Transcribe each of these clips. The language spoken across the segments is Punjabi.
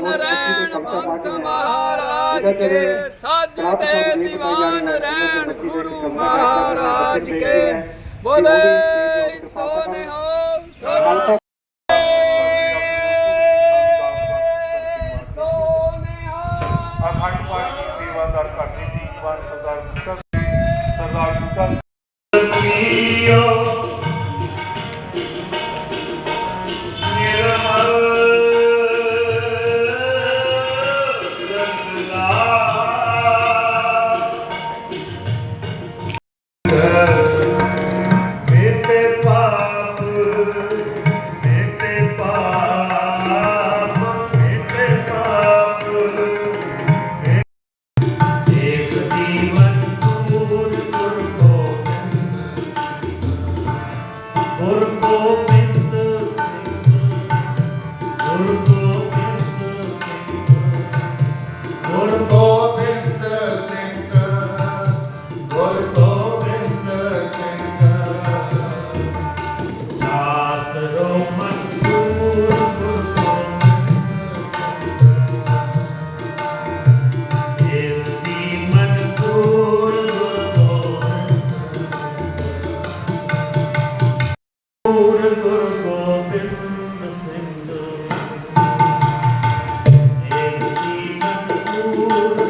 ਸੰਤ ਮਹਾਰਾਜ ਕੇ ਸਾਜੂ ਦੇ ਦੀਵਾਨ ਰਹਿਣ ਗੁਰੂ ਮਹਾਰਾਜ ਕੇ ਬੋਲੇ ਕਰਦੇ ਜੀ ਜਵਾਨ ਸਰਦਾਰ ਬੂਟਾ ਸਰਦਾਰ ਬੂਟਾ ਮੇਟੇ ਗੁਰ ਸਿੰਘ ਇਸ ਦੀ ਮਨਸੂਰ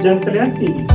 ਜਨ ਕਲਿਆਣ ਟੀਵੀ